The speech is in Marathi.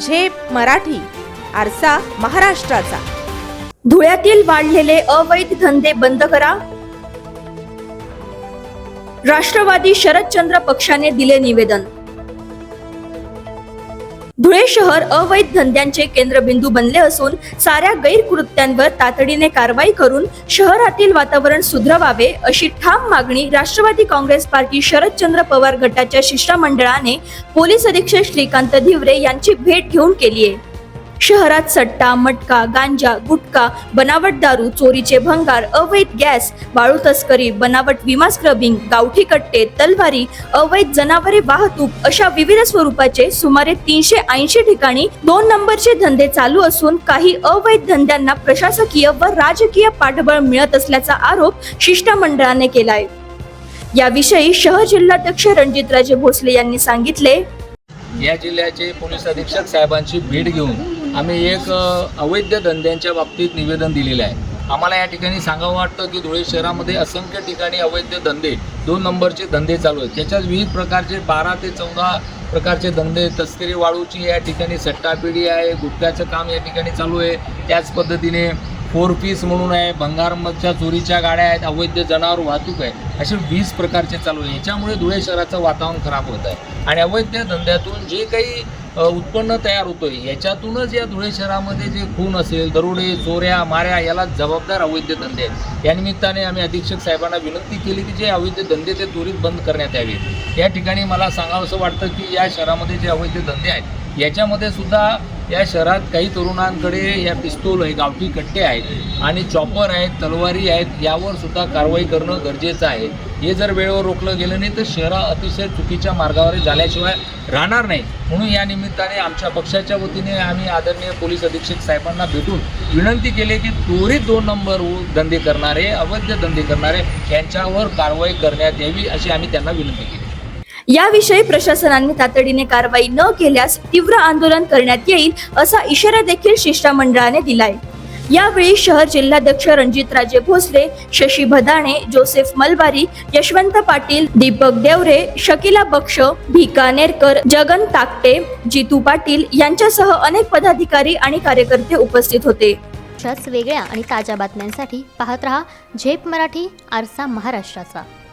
झेप मराठी आरसा महाराष्ट्राचा. धुळ्यातील वाढलेले अवैध धंदे बंद करा. राष्ट्रवादी शरदचंद्र पक्षाने दिले निवेदन. धुळे शहर अवैध धंद्यांचे केंद्रबिंदू बनले असून साऱ्या गैरकृत्यांवर तातडीने कारवाई करून शहरातील वातावरण सुधरवावे अशी ठाम मागणी राष्ट्रवादी काँग्रेस पार्टी शरदचंद्र पवार गटाच्या शिष्टमंडळाने पोलीस अधीक्षक श्रीकांत धिवरे यांची भेट घेऊन केली आहे शहरात सट्टा मटका गांजा गुटखा बनावट दारू चोरीचे भंगार अवैध गॅस वाळू तस्करी बनावट विमा स्क्रबिंग गावठी कट्टे तलवारी अवैध जनावरे वाहतूक अशा विविध स्वरूपाचे सुमारे तीनशे ऐंशी ठिकाणी दोन नंबरचे धंदे चालू असून काही अवैध धंद्यांना प्रशासकीय व राजकीय पाठबळ मिळत असल्याचा आरोप शिष्टमंडळाने केलाय. याविषयी शहर जिल्हाध्यक्ष रणजितराजे भोसले यांनी सांगितले. या जिल्ह्याचे पोलीस अधीक्षक साहेबांची भेट घेऊन आम्ही एक अवैध धंद्यांच्या बाबतीत निवेदन दिलेलं आहे. आम्हाला या ठिकाणी सांगावं वाटतं की धुळे शहरामध्ये असंख्य ठिकाणी अवैध धंदे दोन नंबरचे धंदे चालू आहेत. त्याच्यात विविध प्रकारचे बारा ते चौदा प्रकारचे धंदे तस्करी वाळूची या ठिकाणी सट्टापिढी आहे गुटख्याचं काम या ठिकाणी चालू आहे. त्याच पद्धतीने फोर पीस म्हणून आहे भंगारमधच्या चोरीच्या गाड्या आहेत अवैध जनावर वाहतूक आहे. असे वीस प्रकारचे चालू आहे. याच्यामुळे धुळे शहराचं वातावरण खराब होत आहे. आणि अवैध धंद्यातून जे काही उत्पन्न तयार होतोय. याच्यातूनच या धुळे शहरामध्ये जे खून असेल दरोडे चोऱ्या माऱ्या याला जबाबदार अवैध धंदे आहेत. या निमित्ताने आम्ही अधीक्षक साहेबांना विनंती केली की जे अवैध धंदे ते त्वरित बंद करण्यात यावेत या ठिकाणी मला सांगावं असं वाटतं की या शहरामध्ये जे अवैध धंदे आहेत याच्यामध्ये सुद्धा या शहरात काही तरुणांकडे या पिस्तूल आहे गावठी कट्टे आहेत आणि चॉपर आहेत तलवारी आहेत यावर सुद्धा कारवाई करणं गरजेचं आहे. हे जर वेळेवर रोखलं गेलं नाही तर शहरा अतिशय चुकीच्या मार्गावर झाल्याशिवाय राहणार नाही. म्हणून या निमित्ताने आमच्या पक्षाच्या वतीने आम्ही आदरणीय पोलीस अधीक्षक साहेबांना भेटून विनंती केली की त्वरित दोन नंबर धंदे करणारे अवैध धंदे करणारे यांच्यावर कारवाई करण्यात यावी अशी आम्ही त्यांना विनंती केली. याविषयी प्रशासनाने तातडीने कारवाई न केल्यास तीव्र आंदोलन करण्यात येईल असा इशारा देखील शिष्टमंडळाने दिलाय. यावेळी शहर जिल्हाध्यक्ष रणजितराजे भोसले शशी भदाणे जोसेफ मलबारी यशवंत पाटील दीपक देवरे शकिला बक्ष भिका नेरकर जगन ताकटे जितू पाटील यांच्यासह अनेक पदाधिकारी आणि कार्यकर्ते उपस्थित होते. अशाच वेगळ्या आणि ताज्या बातम्यांसाठी पाहत रहा झेप मराठी आरसा महाराष्ट्राचा.